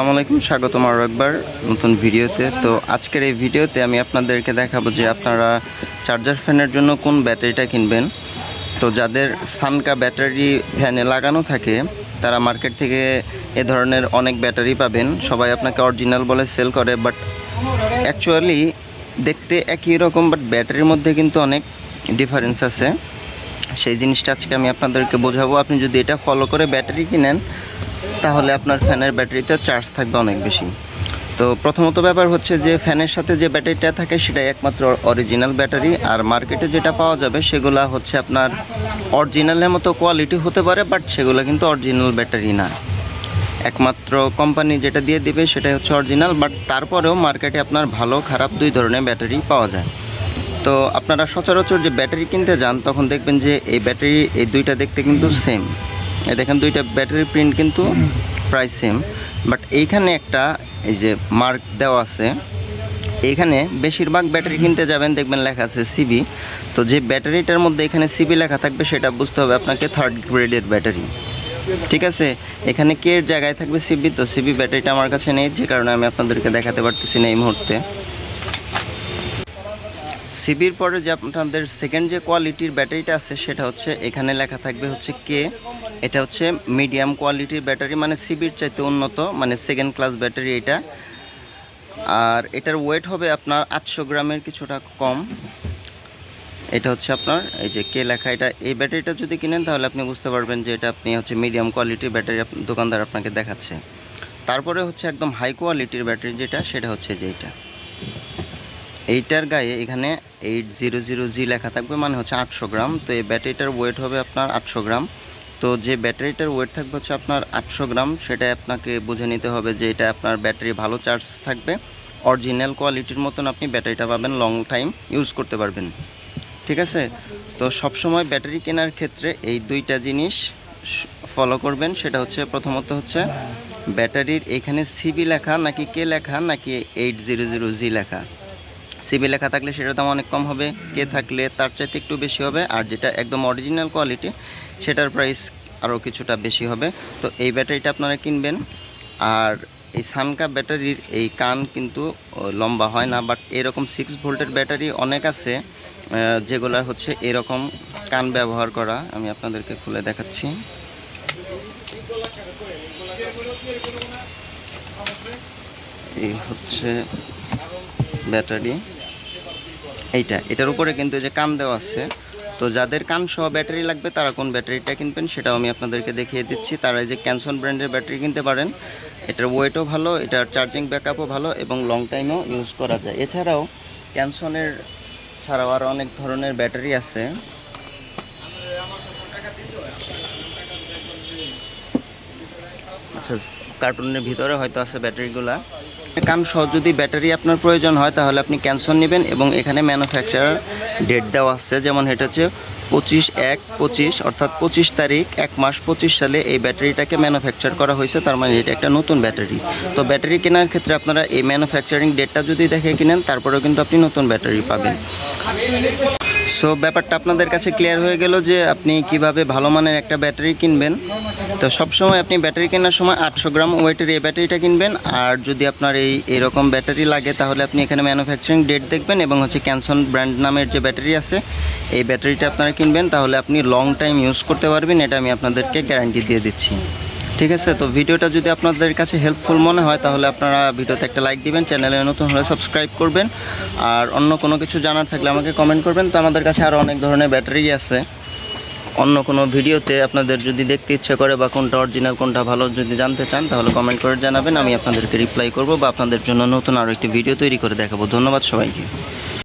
আসসালামু আলাইকুম, স্বাগতম আরও একবার নতুন ভিডিওতে। তো আজকের এই ভিডিওতে আমি আপনাদেরকে দেখাবো যে আপনারা চার্জার ফ্যানের জন্য কোন ব্যাটারিটা কিনবেন। তো যাদের সানকা ব্যাটারি ফ্যানে লাগানো থাকে, তারা মার্কেট থেকে এ ধরনের অনেক ব্যাটারি পাবেন। সবাই আপনাকে অরিজিনাল বলে সেল করে বাট অ্যাকচুয়ালি দেখতে একই রকম বাট ব্যাটারির মধ্যে কিন্তু অনেক ডিফারেন্স আছে। সেই জিনিসটা আজকে আমি আপনাদেরকে বোঝাবো। আপনি যদি এটা ফলো করে ব্যাটারি কিনেন তাহলে আপনার ফ্যানের ব্যাটারিতে চার্জ থাকবে অনেক বেশি। তো প্রথমত ব্যাপার হচ্ছে যে, ফ্যানের সাথে যে ব্যাটারিটা থাকে সেটাই একমাত্র অরিজিনাল ব্যাটারি। আর মার্কেটে যেটা পাওয়া যাবে সেগুলা হচ্ছে আপনার অরিজিনালের মতো কোয়ালিটি হতে পারে বাট সেগুলো কিন্তু অরিজিনাল ব্যাটারি না। একমাত্র কোম্পানি যেটা দিয়ে দিবে সেটাই হচ্ছে অরিজিনাল বাট তারপরেও মার্কেটে আপনার ভালো, খারাপ দুই ধরনের ব্যাটারি পাওয়া যায়। তো আপনারা সচরাচর যে ব্যাটারি কিনতে যান, তখন দেখবেন যে এই ব্যাটারি, এই দুইটা দেখতে কিন্তু সেম এই দেখেন দুইটা ব্যাটারি প্রিন্ট কিন্তু প্রায় সেম বাট এইখানে একটা এই যে মার্ক দেওয়া আছে এখানে বেশিরভাগ ব্যাটারি কিনতে যাবেন দেখবেন লেখা আছে সিবি তো যে ব্যাটারিটার মধ্যে এখানে সিবি লেখা থাকবে সেটা বুঝতে হবে আপনাকে থার্ড গ্রেডের ব্যাটারি ঠিক আছে? এখানে কে এর জায়গায় থাকবে সিবি তো সিবি ব্যাটারিটা আমার কাছে নেই যে কারণে আমি আপনাদেরকে দেখাতে পারতেছি না এই মুহূর্তে। সিবির পরে যে আপনাদের সেকেন্ড যে কোয়ালিটির ব্যাটারিটা আছে, সেটা হচ্ছে এখানে লেখা থাকবে হচ্ছে কে এটা হচ্ছে মিডিয়াম কোয়ালিটির ব্যাটারি মানে সিবির চাইতে উন্নত মানে সেকেন্ড ক্লাস ব্যাটারি এটা। আর এটার ওয়েট হবে আপনার আটশো গ্রামের কিছুটা কম। এটা হচ্ছে আপনার, এই যে কে লেখা, এটা এই ব্যাটারিটা যদি কিনেন, তাহলে আপনি বুঝতে পারবেন যে এটা আপনি হচ্ছে মিডিয়াম কোয়ালিটির ব্যাটারি দোকানদার আপনাকে দেখাচ্ছে। তারপরে হচ্ছে একদম হাই কোয়ালিটির ব্যাটারি যেটা, সেটা হচ্ছে যে এইটা এইটার গায়ে এখানে এইট জিরো জিরো জি লেখা থাকবে মানে হচ্ছে আটশো গ্রাম। তো এই ব্যাটারিটার ওয়েট হবে আপনার আটশো গ্রাম। তো যে ব্যাটারিটার ওয়েট থাকবে হচ্ছে আপনার আটশো গ্রাম সেটা আপনাকে বুঝে নিতে হবে যে এটা আপনার ব্যাটারি ভালো চার্জ থাকবে। অরিজিনাল কোয়ালিটির মতন আপনি ব্যাটারিটা পাবেন লং টাইম ইউজ করতে পারবেন। ঠিক আছে? তো সবসময় ব্যাটারি কেনার ক্ষেত্রে এই দুইটা জিনিস ফলো করবেন। সেটা হচ্ছে প্রথমত হচ্ছে ব্যাটারির এখানে সিবি লেখা, নাকি কে লেখা, নাকি এইট জিরো জিরো জি লেখা? সিবি লেখা থাকলে সেটার দাম অনেক কম হবে। কে থাকলে তার চাইতে একটু বেশি হবে। আর যেটা একদম অরিজিনাল কোয়ালিটি সেটার প্রাইস আরও কিছুটা বেশি হবে। তো এই ব্যাটারিটা আপনারা কিনবেন। আর এই সানকা ব্যাটারির এই কান কিন্তু লম্বা হয় না। বাট এরকম সিক্স ভোল্টের ব্যাটারি অনেক আছে। যেগুলা হচ্ছে এরকম কান ব্যবহার করা। আমি আপনাদেরকে খুলে দেখাচ্ছি। এই হচ্ছে ব্যাটারি। এইটা, এটার উপরে কিন্তু যে কান দেওয়া আছে। তো যাদের কান সহ ব্যাটারি লাগবে, তারা কোন ব্যাটারিটা কিনবেন সেটাও আমি আপনাদেরকে দেখিয়ে দিচ্ছি। তারা এই যে ক্যানসন ব্র্যান্ডের ব্যাটারি কিনতে পারেন। এটার ওয়েটও ভালো, এটার চার্জিং ব্যাকআপও ভালো এবং লং টাইমও ইউজ করা যায়। এছাড়াও ক্যানসনের ছাড়াও আরও অনেক ধরনের ব্যাটারি আছে। আচ্ছা কার্টুনের ভিতরে হয়তো আছে ব্যাটারিগুলা। কান সহ যদি ব্যাটারি আপনার প্রয়োজন হয়, তাহলে আপনি ক্যানসন নেবেন এবং এখানে ম্যানুফ্যাকচারার ডেট দেওয়া আছে। যেমন এটা হচ্ছে পঁচিশ এক পঁচিশ, অর্থাৎ পঁচিশ তারিখ, এক মাস পঁচিশ সালে এই ব্যাটারিটাকে ম্যানুফ্যাকচার করা হয়েছে। তার মানে এটা একটা নতুন ব্যাটারি। তো ব্যাটারি কেনার ক্ষেত্রে আপনারা এই ম্যানুফ্যাকচারিং ডেটটা যদি দেখে কিনেন, তারপরেও কিন্তু আপনি নতুন ব্যাটারি পাবেন। সো ব্যাপারটা আপনাদের কাছে ক্লিয়ার হয়ে গেল যে আপনি কীভাবে ভালো মানের একটা ব্যাটারি কিনবেন। তো সবসময় আপনি ব্যাটারি কেনার সময় আটশো গ্রাম ওয়েটের এই ব্যাটারিটা কিনবেন। আর যদি আপনার এই এরকম ব্যাটারি লাগে, তাহলে আপনি এখানে ম্যানুফ্যাকচারিং ডেট দেখবেন এবং হচ্ছে ক্যানসন ব্র্যান্ড নামের যে ব্যাটারি আছে, এই ব্যাটারিটা আপনারা কিনবেন। তাহলে আপনি লং টাইম ইউজ করতে পারবেন, এটা আমি আপনাদেরকে গ্যারান্টি দিয়ে দিচ্ছি। ঠিক আছে, তো ভিডিওটা যদি আপনাদের কাছে হেল্পফুল মনে হয়, তাহলে আপনারা ভিডিওতে একটা লাইক দিবেন চ্যানেলে নতুন হলে সাবস্ক্রাইব করবেন। আর অন্য কোনো কিছু জানার থাকলে আমাকে কমেন্ট করবেন। তো আমাদের কাছে আরও অনেক ধরনের ব্যাটারি আছে। অন্য কোনো ভিডিওতে আপনাদের যদি দেখতে ইচ্ছে করে বা কোনটা অরিজিনাল কোনটা ভালো যদি জানতে চান, তাহলে কমেন্ট করে জানাবেন। আমি আপনাদেরকে রিপ্লাই করব বা আপনাদের জন্য নতুন আরও একটি ভিডিও তৈরি করে দেখাবো। ধন্যবাদ সবাইকে।